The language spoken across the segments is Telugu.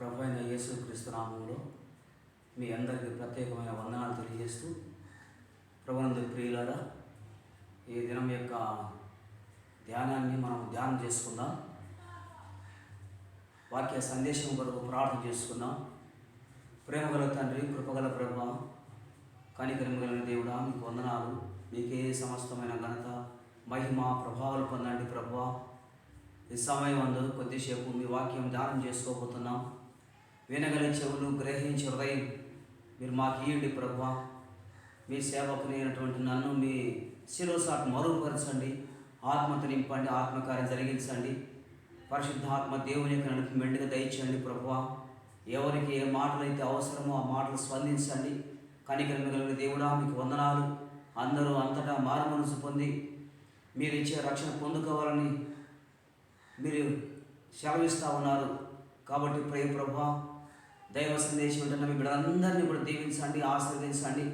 ప్రభు అయిన యేసు క్రీస్తునామంలో మీ అందరికీ ప్రత్యేకమైన వందనాలు తెలియజేస్తూ ప్రభునందు ప్రియులారా ఈ దినం యొక్క ధ్యానాన్ని మనం ధ్యానం చేసుకుందాం. వాక్య సందేశం కొరకు ప్రార్థన చేసుకుందాం. ప్రేమగల తండ్రి కృపగల ప్రభు కనికరిమగల దేవుడా మీకు వందనాలు. మీకే సమస్తమైన ఘనత మహిమ ప్రభావాలు పొందండి ప్రభువా ఈ సమయం అందరూ కొద్దిసేపు మీ వాక్యం ధ్యానం చేసుకోబోతున్నాం. వినగల చెవులు గ్రహించే హృదయం. మీరు మాకు ఇవ్వండి ప్రభు మీ సేవకునైనటువంటి నన్ను మీ శిరోసాటు మరుగుపరచండి ఆత్మతో నింపండి ఆత్మకార్యం జరిగించండి. పరిశుద్ధాత్మ దేవుని యొక్క నడిపి మెండుగా దయచేయండి ప్రభువా. ఎవరికి ఏ మాటలు అయితే అవసరమో ఆ మాటలు స్పందించండి. కనికరం కలిగిన దేవుడా మీకు వందనాలు. అందరూ అంతటా మారు మనసు పొంది మీరు ఇచ్చే రక్షణ పొందుకోవాలని మీరు సెలవిస్తూ ఉన్నారు. కాబట్టి ప్రే ప్రభా దైవ సందేశం ఉంటున్న మీ బిడ్డలందరినీ కూడా దీవించండి ఆశీర్వదించండి.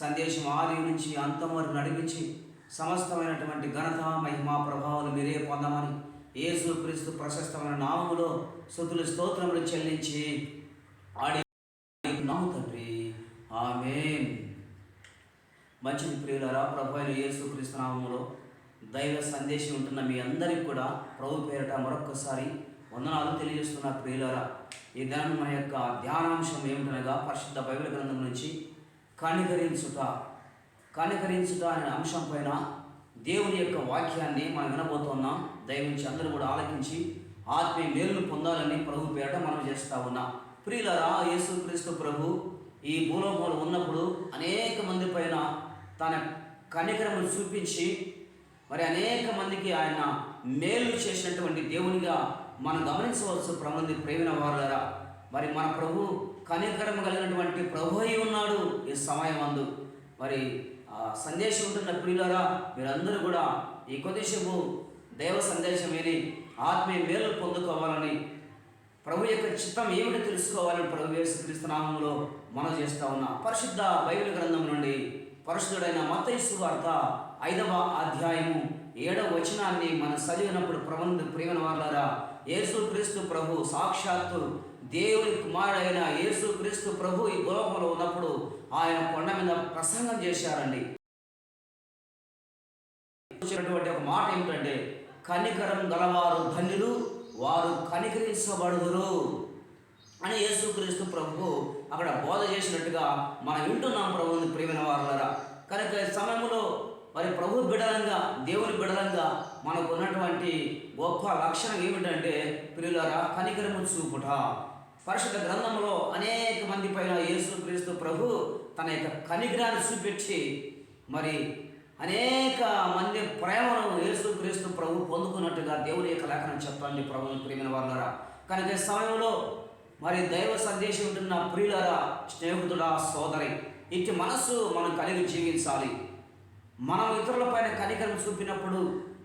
సందేశం ఆది నుంచి అంతం వరకు నడిపించి సమస్తమైనటువంటి ఘనత మహిమ ప్రభావాలు మీరే పొందమని యేసు క్రీస్తు ప్రశస్తమైన నామములో స్థుతులు స్తోత్రములు చెల్లించి ఆడి నాము తండ్రి. ఆమె మంచి ప్రియులరా ప్రభు అయిన యేసు క్రీస్తు నామములో దైవ సందేశం ఉంటున్న మీ అందరికి కూడా ప్రభు పేరట మరొక్కసారి వందనాలు తెలియజేస్తున్న ప్రియులరా. ఈ దినం మన యొక్క ధ్యానాంశం ఏమిటనగా పరిశుద్ధ బైబిల్ గ్రంథం నుంచి కనికరించుట. కనికరించుట అనే అంశం పైన దేవుని యొక్క వాక్యాన్ని మనం వినబోతున్నాం. దయవించి అందరూ కూడా ఆలకించి ఆత్మీయ మేలును పొందాలని ప్రభు పేరట మనం చేస్తా ఉన్నాం. ప్రియులరా యేసుక్రీస్తు ప్రభు ఈ భూలోకంలో ఉన్నప్పుడు అనేక మంది పైన తన కనికరమును చూపించి మరి అనేక మందికి ఆయన మేలు చేసినటువంటి దేవునిగా మనం గమనించవచ్చు ప్రమంది ప్రేమిన వారులరా మరి మన ప్రభు కనికరం కలిగినటువంటి ప్రభు అయి ఉన్నాడు ఈ సమయం అందు మరి ఆ సందేశం ఉంటున్న ప్రియులరా మీరందరూ కూడా ఈ కొద్దిసేపు దైవ సందేశం విని ఆత్మీయ మేలు పొందుకోవాలని ప్రభు యొక్క చిత్తం ఏమిటి తెలుసుకోవాలని ప్రభు యేసుక్రీస్తు నామంలో మనం చేస్తా ఉన్న. పరిశుద్ధ బైబిల్ గ్రంథం నుండి పరిశుద్ధుడైన మతైసు వార్త ఐదవ అధ్యాయము ఏడవ వచనాన్ని మనం చదివినప్పుడు ప్రబంధ ప్రేమ వాళ్ళారా యేసుక్రీస్తు ప్రభు సాక్షాత్తు దేవుని కుమారుడైన యేసుక్రీస్తు ప్రభు ఈ గోలోకంలో ఉన్నప్పుడు ఆయన కొండ మీద ప్రసంగం చేశారండి. ఒక మాట ఏమిటంటే కనికరం గలవారు ధన్యులు వారు కనికరించబడుదురు అని యేసుక్రీస్తు ప్రభు అక్కడ బోధ చేసినట్టుగా మనం వింటున్నాం ప్రభుని ప్రేమిన వారులరా. కనుక సమయంలో మరి ప్రభు బిడలంగా దేవుని బిడలంగా మనకు ఉన్నటువంటి గొప్ప లక్షణం ఏమిటంటే ప్రియులరా కనికరము చూపుట. పరిశుద్ధ గ్రంథంలో అనేక మంది పైన యేసుక్రీస్తు ప్రభు తన యొక్క కనికరాన్ని చూపించి మరి అనేక మంది ప్రేమను యేసుక్రీస్తు ప్రభు పొందుకున్నట్టుగా దేవుని యొక్క లేఖనం చెప్పండి ప్రభుని ప్రేమిన వాళ్ళరా కనుక సమయంలో మరి దైవ సందేశం ఉంటున్న ప్రియులరా స్నేహితుడా సోదరి ఇట్టి మనస్సు మనం కలిగి జీవించాలి. మనం ఇతరులపైన కనికరం చూపినప్పుడు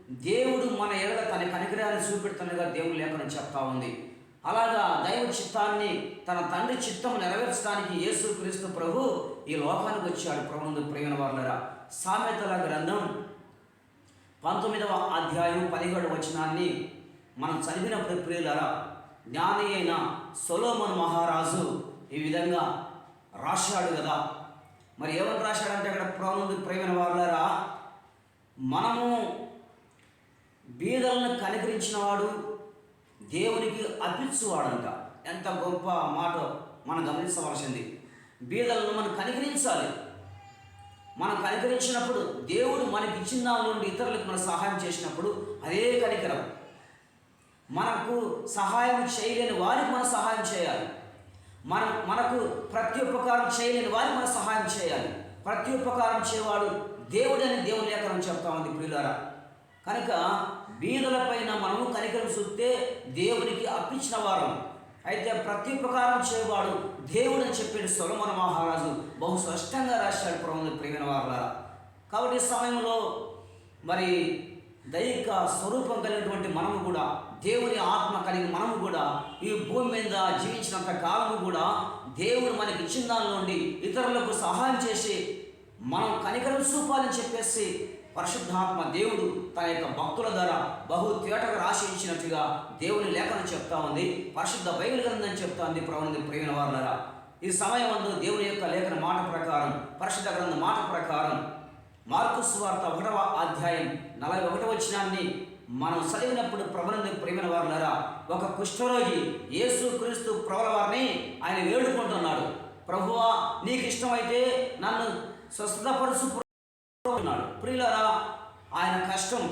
దేవుడు మన ఎడల తన కనికరాన్ని చూపెడుతున్నగా దేవుడు లేఖనం చెప్తా ఉంది. అలాగా దైవ చిత్తాన్ని తన తండ్రి చిత్తం నెరవేర్చడానికి యేసుక్రీస్తు ప్రభు ఈ లోకానికి వచ్చాడు. ప్రభునందు ప్రేమ వాళ్ళరా సామెతల గ్రంథం పంతొమ్మిదవ అధ్యాయం పదిహేడు వచనాన్ని మనం చదివినప్పుడు ప్రియులరా జ్ఞాని అయిన సొలోమన్ మహారాజు ఈ విధంగా రాశాడు కదా. మరి ఏమని రాశాడంటే అక్కడ ప్రభునందు ప్రేమ వాళ్ళరా మనము బీదలను కనికరించినవాడు దేవునికి అర్పించువాడంట ఎంత గొప్ప మాట మనం గమనించవలసింది. బీదలను మనం కనికరించాలి. మనం కనికరించినప్పుడు దేవుడు మనకి ఇచ్చిన దాని నుండి ఇతరులకు మనం సహాయం చేసినప్పుడు అదే కనికరం. మనకు సహాయం చేయలేని వారికి మనం సహాయం చేయాలి. మనం మనకు ప్రత్యుపకారం చేయలేని వారికి మనం సహాయం చేయాలి. ప్రత్యుపకారం చేయవాడు దేవుడని దేవుని లేఖనం చెప్తా ఉంది ప్రియులారా. కనుక బీదలపైన మనము కనికరం చూస్తే దేవునికి అప్పించిన వారం. అయితే ప్రతి ప్రకారం చేయవాడు దేవుడు అని చెప్పాడు సొలమన మహారాజు. బహు స్పష్టంగా రాశాడు ప్రభుత్వ ప్రేమిన వారులారా. కాబట్టి సమయంలో మరి దైవిక స్వరూపం కలిగినటువంటి మనము కూడా దేవుని ఆత్మ కలిగిన మనము కూడా ఈ భూమి మీద జీవించినంత కాలము కూడా దేవుడు మనకి ఇచ్చిన దానిలో ఉండి ఇతరులకు సహాయం చేసి మనం కనికరం చూపాలని చెప్పేసి పరిశుద్ధాత్మ దేవుడు తన యొక్క భక్తుల ద్వారా బహు తేటగా రాసి ఇచ్చినట్టుగా దేవుని లేఖను చెప్తా ఉంది పరిశుద్ధ బైబిల్ గ్రంథం చెప్తా ఉంది. ప్రవణి ప్రేమిన వారులరా ఈ సమయం అందు దేవుని యొక్క లేఖన మాట ప్రకారం పరిశుద్ధ గ్రంథ మాట ప్రకారం మార్కు సువార్త ఒకటవ అధ్యాయం నలభై ఒకటవ వచ్చినాన్ని మనం చదివినప్పుడు ప్రబలంది ప్రేమిన వారులరా ఒక కుష్ఠరోగి యేసు క్రీస్తు ప్రబల వారిని ఆయన వేడుకుంటున్నాడు. ప్రభువా నీకు ఇష్టమైతే నన్ను స్వస్థపరుచు ఉన్నాడు ప్రియులరా ఆయన కష్టం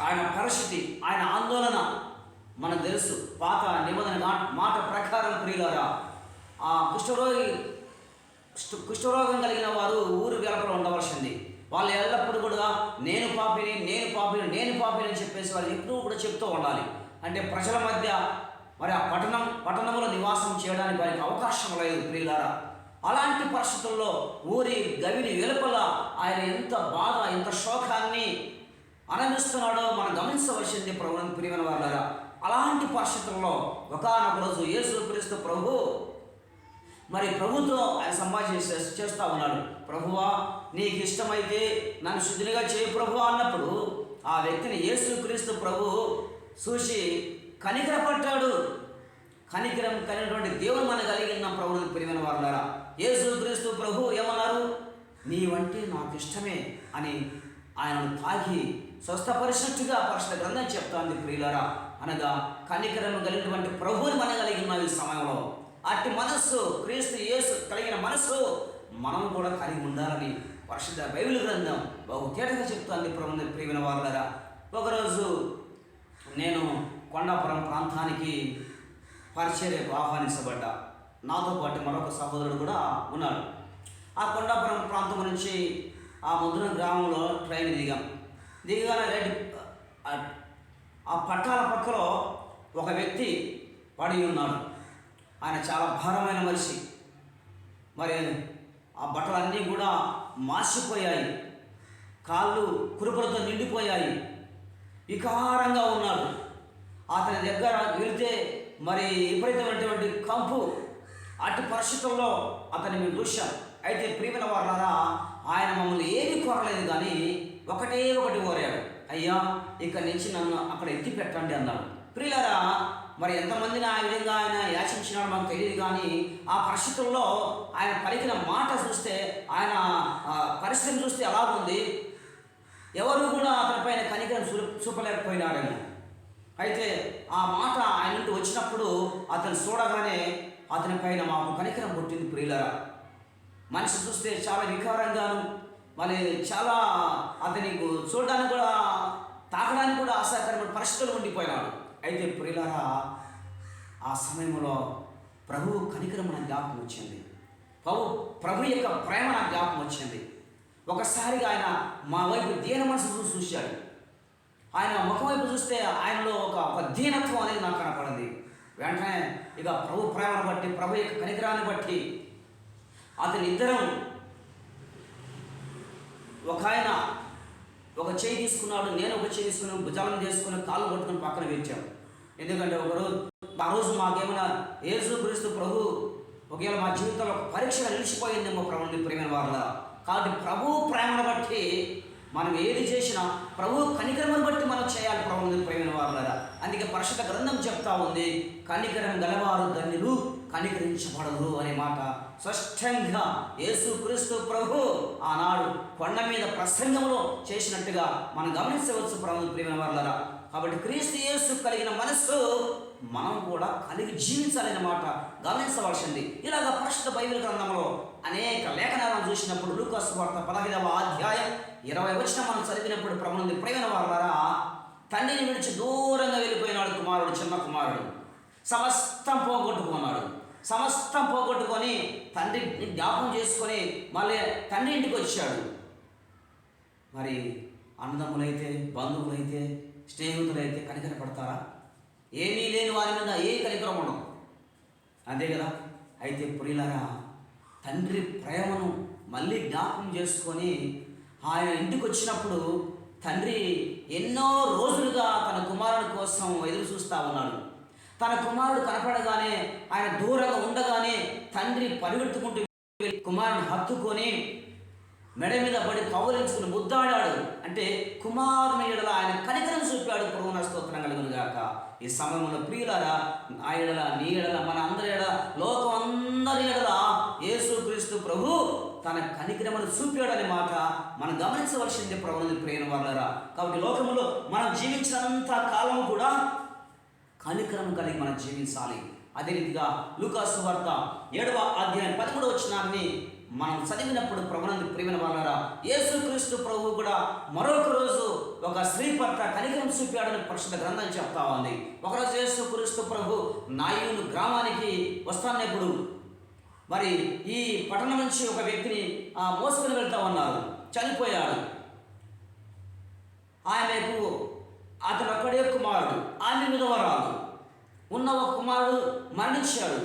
ఆయన పరిస్థితి ఆయన ఆందోళన మనకు తెలుసు. పాత నిబంధన మాట ప్రకారం ప్రియులరా ఆ కుష్ఠరోగి కుష్ఠరోగం కలిగిన వారు ఊరు వెలపల ఉండవలసింది. వాళ్ళు ఎల్లప్పుడూ కూడా నేను పాపిని నేను పాపిని నేను పాపిని అని చెప్పేసి వాళ్ళు ఎప్పుడూ కూడా చెప్తూ ఉండాలి. అంటే ప్రజల మధ్య మరి ఆ పట్టణం పట్టణంలో నివాసం చేయడానికి వారికి అవకాశం లేదు ప్రియులారా. అలాంటి పరిస్థితుల్లో ఊరి గవిని వెలుపల ఆయన ఎంత బాధ ఎంత శోకాన్ని ఆనందిస్తున్నాడో మనం గమనించవలసింది ప్రభు ప్రియమైన వాళ్ళరా అలాంటి పరిస్థితుల్లో ఒకనొక రోజు యేసు క్రీస్తు ప్రభు మరి ప్రభుతో ఆయన సంభాషణ చేస్తూ చేస్తా ఉన్నాడు. ప్రభువా నీకు ఇష్టమైతే నన్ను శుద్ధిగా చేయి ప్రభు అన్నప్పుడు ఆ వ్యక్తిని యేసుక్రీస్తు ప్రభు చూసి కనికరపడ్డాడు. కనికరం కలిగినటువంటి దేవుడు మన కలిగిన ప్రభుత్వం ప్రియమైన వారులారా యేసుక్రీస్తు ప్రభు ఏమన్నారు? నీ వంటి నాకు ఇష్టమే అని ఆయనను తాకి స్వస్థపరిచినట్టుగా పరిశుద్ధ గ్రంథం చెప్తోంది ప్రియులరా. అనగా కనికరం కలిగినటువంటి ప్రభువుని మన కలిగి ఈ సమయంలో. అట్టి మనస్సు క్రీస్తు యేసు కలిగిన మనస్సు మనం కూడా కలిగి ఉండాలని పరిశుద్ధ బైబిల్ గ్రంథం బహు తేటగా చెప్తోంది ప్రభుని ప్రియమైన వారులరా. ఒకరోజు నేను కొండాపురం ప్రాంతానికి పరిచర్యకు ఆహ్వానించబడ్డా. నాతో పాటు మరొక సహోదరుడు కూడా ఉన్నాడు. ఆ కొండాపురం ప్రాంతం నుంచి ఆ ముద్ర గ్రామంలో ట్రైన్ దిగాం. దిగగానే రెడ్ ఆ- ఆ పట్టాల పక్కలో ఒక వ్యక్తి పడి ఉన్నాడు. ఆయన చాలా భారమైన మనిషి. మరి ఆ బట్టలన్నీ కూడా మాసిపోయాయి కాళ్ళు కురుపులతో నిండిపోయాయి. వికారంగా ఉన్నాడు. అతని దగ్గర వెళితే మరి విపరీతమైనటువంటి కంపు అటు పరిస్థితుల్లో అతన్ని మేము చూశాం. అయితే ప్రియమైన వాళ్ళరా ఆయన మమ్మల్ని ఏమీ కోరలేదు కానీ ఒకటే ఒకటి కోరాడు. అయ్యా ఇక్కడి నుంచి నన్ను అక్కడ ఎత్తి పెట్టండి అన్నాడు. ప్రియులరా మరి ఎంతమందిని ఆ విధంగా ఆయన యాచించినాడు మాకు తెలియదు కానీ ఆ పరిస్థితుల్లో ఆయన పలికిన మాట చూస్తే ఆయన పరిస్థితిని చూస్తే ఎలా ఉంది. ఎవరు కూడా అతనిపైన కనికరం చూ చూపలేకపోయినాడేమో అయితే ఆ మాట ఆయన నుండి వచ్చినప్పుడు అతను చూడగానే అతని పైన మాకు కనికరం పుట్టింది ప్రియులరా. మనిషి చూస్తే చాలా వికారంగాను మరి చాలా అతని చూడడానికి కూడా తాకడానికి కూడా ఆశాకరమైన పరిస్థితులు ఉండిపోయినాడు. అయితే ప్రియులరా ఆ సమయంలో ప్రభు కనికరం నా జ్ఞాపకం వచ్చింది. ప్రభు ప్రభు యొక్క ప్రేమ నా జ్ఞాపకం వచ్చింది. ఒకసారిగా ఆయన మా వైపు దీన మనసు చూసి చూశాడు. ఆయన ముఖం వైపు చూస్తే ఆయనలో ఒక ఒక దీనత్వం అనేది నాకు కనపడింది. వెంటనే ఇక ప్రభు ప్రేమను బట్టి ప్రభు యొక్క కనికరాన్ని బట్టి అతని ఇద్దరం ఒక ఆయన ఒక చేయి తీసుకున్నాడు నేను ఒక చేయి తీసుకుని భుజాలను చేసుకుని కాళ్ళు పట్టుకుని పక్కన వేచాం ఎందుకంటే ఒకరోజు ఆ రోజు మాకేమైనా ఏసు క్రీస్తు ప్రభు ఒకవేళ మా జీవితంలో ఒక పరీక్ష నిలిచిపోయిందేమో ప్రభుని ప్రేమ వాళ్ళ కాబట్టి ప్రభు ప్రేమను బట్టి మనం ఏది చేసినా ప్రభు కనికరమను బట్టి మనం చేయాలి ప్రభుని ప్రేమ వారులరా. అందుకే పరిశుద్ధ గ్రంథం చెప్తా ఉంది కనికరం గలవారు ధన్యులు కనికరించబడరు అనే మాట స్పష్టంగా యేసుక్రీస్తు ప్రభు ఆనాడు కొండ మీద ప్రసంగంలో చేసినట్టుగా మనం గమనించవచ్చు ప్రభు ప్రేమ వారులరా. కాబట్టి క్రీస్తు యేసు కలిగిన మనస్సు మనం కూడా కలిగి జీవించాలన్నమాట గమనించవలసింది. ఇలాగ పరిశుద్ధ బైబిల్ గ్రంథంలో అనేక లేఖనాలను చూసినప్పుడు లూకాస్ వార్త పదహైదవ అధ్యాయం ఇరవై వచ్చిన మనం చదివినప్పుడు ప్రభుత్వ ప్రేమ వారులారా తండ్రిని విడిచి దూరంగా వెళ్ళిపోయినాడు కుమారుడు చిన్న కుమారుడు. సమస్తం పోగొట్టుకున్నాడు. సమస్తం పోగొట్టుకొని తండ్రిని జ్ఞాపకం చేసుకొని మళ్ళీ తండ్రి ఇంటికి వచ్చాడు. మరి అన్నదమ్ములైతే బంధువులైతే స్నేహితులైతే కనికర పడతారా ఏమీ లేని వారి మీద ఏ కనికరం ఉండదు. అంతే కదా? అయితే ప్రియులరా తండ్రి ప్రేమను మళ్ళీ జ్ఞాపకం చేసుకొని ఆయన ఇంటికి వచ్చినప్పుడు తండ్రి ఎన్నో రోజులుగా తన కుమారుని కోసం ఎదురు చూస్తూ ఉన్నాడు. తన కుమారుడు కనపడగానే ఆయన దూరంగా ఉండగానే తండ్రి పరిగెత్తుకుంటూ వెళ్ళి కుమారుని హత్తుకొని మెడ మీద పడి కౌలించుకుని ముద్దాడాడు. అంటే కుమారుని ఎడల ఆయన కనికరం చూపాడు. ప్రభువున స్తోత్రం కలుగును గాక. ఈ సమయంలో ప్రియులరా ఆ ఎడల నీ ఎడల మన అందరి ఎడల లోకం అందరి ఎడల యేసుక్రీస్తు ప్రభు తన కనికరమను చూపాడనే మాట మనం గమనించవలసింది ప్రభుని ప్రేమ వాళ్ళరా కాబట్టి లోకంలో మనం జీవించినంత కాలం కూడా కనికరం కలిగి మనం జీవించాలి. అదే రీతిగా లూకాసు వార్త ఏడవ అధ్యాయం పదమూడవ వచ్చినాన్ని మనం చదివినప్పుడు ప్రభునందు ప్రేమిన వాళ్ళరా యేసుక్రీస్తు ప్రభు కూడా మరొక రోజు ఒక స్త్రీ పట్ల కనికరం చూపాడని పరిశుద్ధ గ్రంథం చెప్తా ఉంది. ఒకరోజు యేసుక్రీస్తు ప్రభు నాయుడు గ్రామానికి వస్తానప్పుడు మరి ఈ పట్టణం నుంచి ఒక వ్యక్తిని ఆ, మోసుకుని వెళ్తా ఉన్నారు. చనిపోయాడు. ఆమెకు అతను ఒక్కడే కుమారుడు ఆమె విధవరాలు ఉన్న ఒక కుమారుడు మరణించాడు.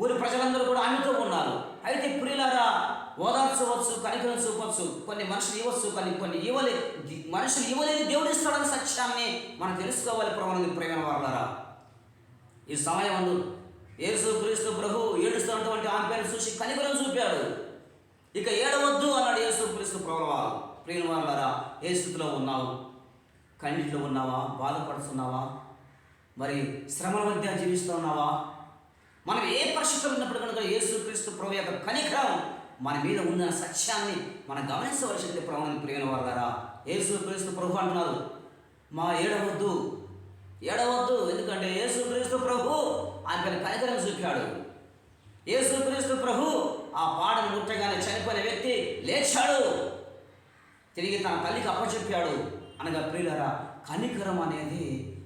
ఊరి ప్రజలందరూ కూడా ఆమెతో ఉన్నారు. అయితే ప్రియులారా ఓదార్చవచ్చు కనికరం చూపవచ్చు కొన్ని మనుషులు ఇవ్వచ్చు కొన్ని కొన్ని ఇవ్వలే మనుషులు ఇవ్వలేదు దేవుడు ఇస్తాడని సత్యాన్ని మనం తెలుసుకోవాలి ప్రమాణం ప్రేమ వాళ్ళరా ఈ సమయం యేసు క్రీస్తు ప్రభు ఏడుస్తున్నటువంటి ఆమె పేరు చూసి కనికరం చూపాడు. ఇక ఏడవద్దు అన్నాడు యేసు క్రీస్తు ప్రభు ప్రియుల వాళ్ళరా ఏ స్థితిలో ఉన్నావు? కన్నిటిలో ఉన్నావా? బాధపడుతున్నావా? మరి శ్రమల మధ్య జీవిస్తున్నావా మనం ఏ పరిస్థితులు ఉన్నప్పుడు కనుక యేసు క్రీస్తు ప్రభు యొక్క కనికరం మన మీద ఉన్న సత్యాన్ని మనం గమనించవలసింది ప్రభుని ప్రియుల కదా యేసు క్రీస్తు ప్రభు అంటున్నారు. మా ఏడవద్దు. ఏడవద్దు. ఎందుకంటే యేసుక్రీస్తు ప్రభు ఆయన కనికరం చూపాడు. యేసుక్రీస్తు ప్రభు ఆ పాడను ముట్టగానే చనిపోయిన వ్యక్తి లేచాడు. తిరిగి తన తల్లికి అప్పచెప్పాడు. అనగా ప్రియులరా కనికరం అనేది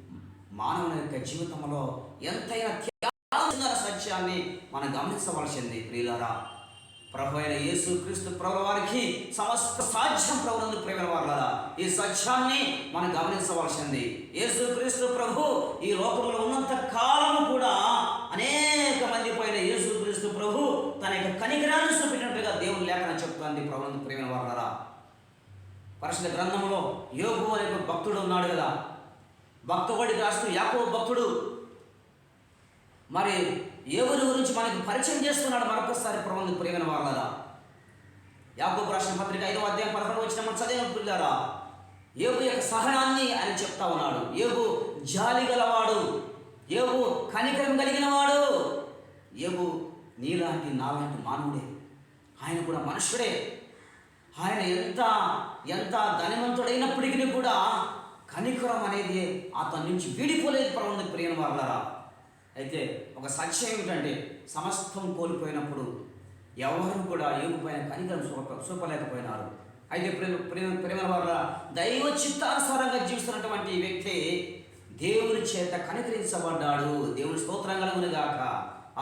మానవుని యొక్క జీవితంలో ఎంతైనా త్యాగం సత్యాన్ని మనం గమనించవలసింది ప్రియులరా. ప్రభు అయిన యేసు క్రీస్తు ప్రభు వారికి సమస్త సాధ్యం ప్రభునందు ప్రేమ వారులరా ఈ సత్యాన్ని మనం గమనించవలసింది. యేసు క్రీస్తు ప్రభు ఈ లోకంలో ఉన్నంత కాలము కూడా అనేక మంది పైన యేసు క్రీస్తు ప్రభు తన యొక్క కనికరాన్ని చూపినట్టుగా దేవుని లేఖన చెప్తుంది ప్రభునందు ప్రేమ కదా. పరిశుద్ధ గ్రంథంలో యోగు అనే ఒక భక్తుడు ఉన్నాడు కదా. భక్తుడికి రాస్తూ యాకో భక్తుడు మరి ఎవరి గురించి మనకి పరిచయం చేస్తున్నాడు మరొకసారి ప్రబంధ ప్రియమైన వాళ్ళరా యాకోబు రాసిన పత్రిక ఐదో అధ్యాయం పదకొండు వచ్చిన మన చదివిన పిల్లరా. ఏబు యొక్క సహనాన్ని ఆయన చెప్తా ఉన్నాడు. ఏబు జాలి గలవాడు. ఏబు కనికరం కలిగిన వాడు. ఏబు నీలాంటి నాలాంటి మానవుడే. ఆయన కూడా మనుషుడే ఆయన ఎంత ఎంత ధనవంతుడైనప్పటికీ కూడా కనికరం అనేది అతని నుంచి వీడిపోలేదు ప్రబంధ ప్రియన వాళ్ళరా అయితే ఒక సాక్ష్యం ఏమిటంటే సమస్తం కోల్పోయినప్పుడు ఎవరు కూడా ఏగుపైన కనికరం చూప చూపలేకపోయినారు. అయితే ప్రేమ ప్రేమ ప్రేమ వల్ల దైవ చిత్తానుసారంగా జీవిస్తున్నటువంటి వ్యక్తి దేవుని చేత కనికరించబడ్డాడు. దేవుని స్తోత్రం కలుగును గాక.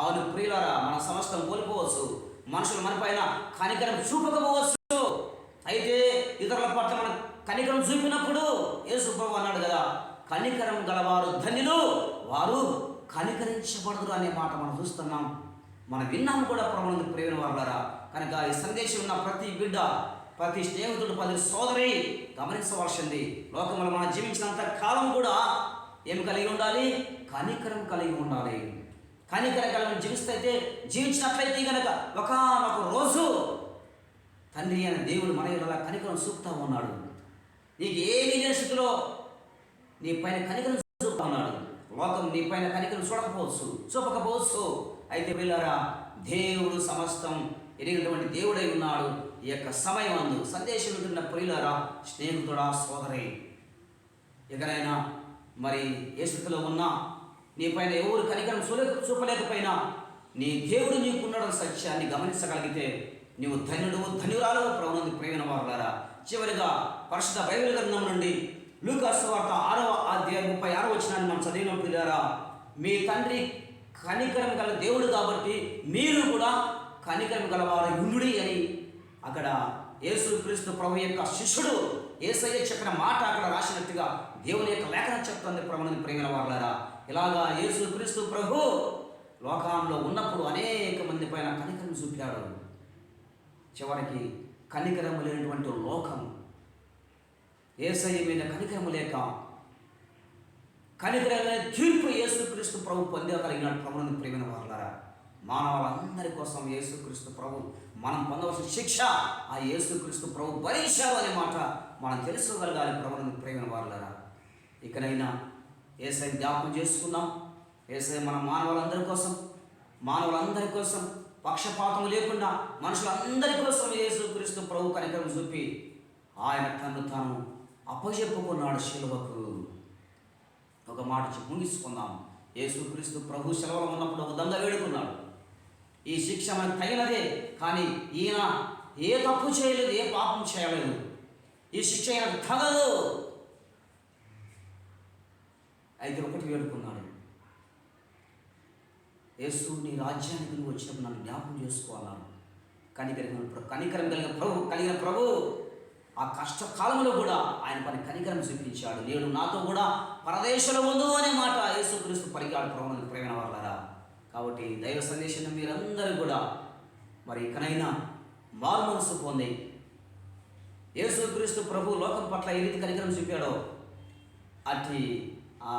అవును ప్రియులారా మన సమస్తం కోల్పోవచ్చు. మనుషులు మన పైన కనికరం చూపకపోవచ్చు. అయితే ఇతరుల పట్ల మనం కనికరం చూపినప్పుడు యేసు ప్రభు అన్నాడు కదా కనికరం గలవారు ధనిలు వారు కనికరించబడదురు అనే మాట మనం చూస్తున్నాం. మనం విన్నాం కూడా ప్రభుత్వ ప్రేమ వాళ్ళరా కనుక ఈ సందేశం ఉన్న ప్రతి బిడ్డ ప్రతి స్నేహితుడు ప్రతి సోదరి గమనించవలసింది. లోకంలో మనం జీవించినంత కాలం కూడా ఏమి కలిగి ఉండాలి? కనికరం కలిగి ఉండాలి. కనికరం కలిగి జీవిస్తైతే జీవించినట్లయితే కనుక ఒకనొక రోజు తండ్రి అయిన దేవుడు మన ఇలా కనికరం చూపుతా ఉన్నాడు. నీకు ఏ స్థితిలో నీ పైన కనికలు చూపుతున్నాడు. లోకం నీ పైన కనికలు చూడకపోవచ్చు చూపకపోవచ్చు. అయితే వీళ్ళరా దేవుడు సమస్తం ఎరిగినటువంటి దేవుడై ఉన్నాడు. ఈ యొక్క సమయం అందు సందేశం వింటున్న ప్రియులరా స్నేహితుడా సోదరి ఎవరైనా మరి ఏ స్థితిలో ఉన్నా నీ పైన ఎవరు కనికరం చూలే చూపలేకపోయినా నీ దేవుడు నీకున్నాడు సత్యాన్ని గమనించగలిగితే నీవు ధన్యుడు ధన్యురాలు ప్రభునంది ప్రేమ వారులారా. చివరిగా పరిశుద్ధ బైబిల్ గ్రంథం నుండి లూకాసు వార్త ఆరవ అధ్యాయం ముప్పై ఆరో వచ్చినాన్ని మనం చదివిన పిల్లారా మీ తండ్రి కనికరం గల దేవుడు కాబట్టి మీరు కూడా కనికరం గలవారు ఉండుడి అని అక్కడ యేసు క్రీస్తు ప్రభు యొక్క శిష్యుడు ఏసయ్య చెప్పిన మాట అక్కడ రాసినట్టుగా దేవుని యొక్క లేఖనం చెప్తుంది ప్రభుని ప్రేమల వాళ్ళారా ఇలాగా యేసు క్రీస్తు ప్రభు లోకంలో ఉన్నప్పుడు అనేక మంది పైన కనికరం చూపాడు. చివరికి కనికరం లేనటువంటి లోకం ఏసయ్య మీద కనికరము లేక కనికరమైన తీర్పు యేసుక్రీస్తు ప్రభు పొందగలిగిన ప్రభుని ప్రేమిన వాళ్ళరా మానవులందరి కోసం యేసుక్రీస్తు ప్రభు మనం పొందవలసిన శిక్ష ఆ యేసుక్రీస్తు ప్రభు భరించారు అనే మాట మనం తెలుసుకోగలగాలి ప్రభుని ప్రేమిన వాళ్ళరా ఇకనైనా ఏసై జ్ఞాపకం చేసుకుందాం. ఏసై మన మానవులందరి కోసం మానవులందరి కోసం పక్షపాతం లేకుండా మనుషులందరి కోసం యేసుక్రీస్తు ప్రభు కనికరం చూపి ఆయన తను తాను అప్పజెప్పుకున్నాడు శిలువకు. ఒక మాట చెప్పి ముగించుకుందాం యేసుక్రీస్తు ప్రభు సెలవులో ఉన్నప్పుడు ఒక దొంగ వేడుకున్నాడు. ఈ శిక్ష మనకు తగినదే కానీ ఈయన ఏ తప్పు చేయలేదు ఏ పాపం చేయలేదు. ఈ శిక్ష ఈయనకు తగదు. అయితే ఒకటి వేడుకున్నాడు. యేసు నీ రాజ్యానికి నువ్వు వచ్చినప్పుడు నన్ను జ్ఞాపకం చేసుకోవాలను కనికరం కనికరం కలిగిన ప్రభు కలిగిన ప్రభు ఆ కష్టకాలంలో కూడా ఆయన పని కనికరం చూపించాడు. నేడు నాతో కూడా పరదేశంలో ఉండు అనే మాట యేసుక్రీస్తు పరిగాడు ప్రభుని ప్రేమ వాళ్ళరా కాబట్టి దైవ సందేశం మీరందరూ కూడా మరి ఇకనైనా మారు మనసు పొంది యేసుక్రీస్తు ప్రభు లోకం పట్ల ఏ రీతి కనికరం చూపాడో అట్టి ఆ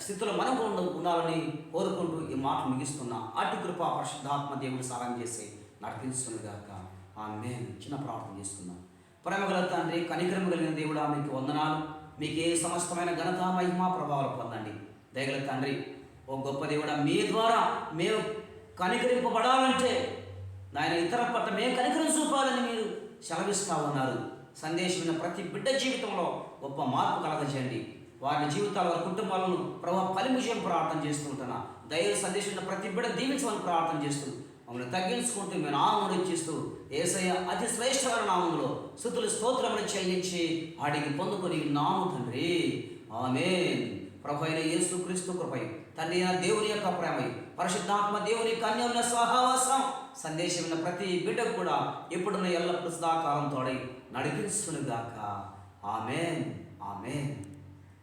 స్థితిలో మనం ఉండ- ఉండాలని కోరుకుంటూ ఈ మాట ముగిస్తున్నా. అటు కృప పరిశుద్ధాత్మ దేవుడు సారం చేసి నడిపించునుగాక ఆమె చిన్న ప్రార్థన చేస్తున్నాం ప్రేమగల తండ్రి కనికరం కలిగిన దేవుడా మీకు వందనాలు. మీకు ఏ సమస్తమైన ఘనత మహిమ ప్రభావాలు పొందండి. దయగల తండ్రి ఓ గొప్ప దేవుడా మీ ద్వారా మేము కనికరింపబడాలంటే నాయన ఇతర పట్ల మేము కనికరం చూపాలని మీరు సెలవిస్తా ఉన్నారు. సందేశమైన ప్రతి బిడ్డ జీవితంలో గొప్ప మార్పు కలగజేయండి. వారి జీవితాల వారి కుటుంబాలను ప్రభావ ఫలించేయం ప్రార్థన చేస్తుంటున్నా దైవ సందేశం ప్రతి బిడ్డ దీవించమని ప్రార్థన చేస్తూ మమ్మల్ని తగ్గించుకుంటూ మేము నామములు ఇచ్చిస్తూ ఏసయ్య అతి శ్రేష్టమైన నామంలో స్థుతులు స్తోత్రములు చెల్లించి ఆడికి పొందుకొని నాము తండ్రి. ఆమె ప్రభు అయిన యేసుక్రీస్తు కృపై తండ్రి అయిన దేవుని యొక్క ప్రేమై పరిశుద్ధాత్మ దేవుని కన్యముల సహవాసం సందేశమైన ప్రతి బిడ్డకు కూడా ఎప్పుడున్న ఎల్ల సదాకాలం తోడై నడిపిస్తునుగాక ఆమెన్. ఆమెన్.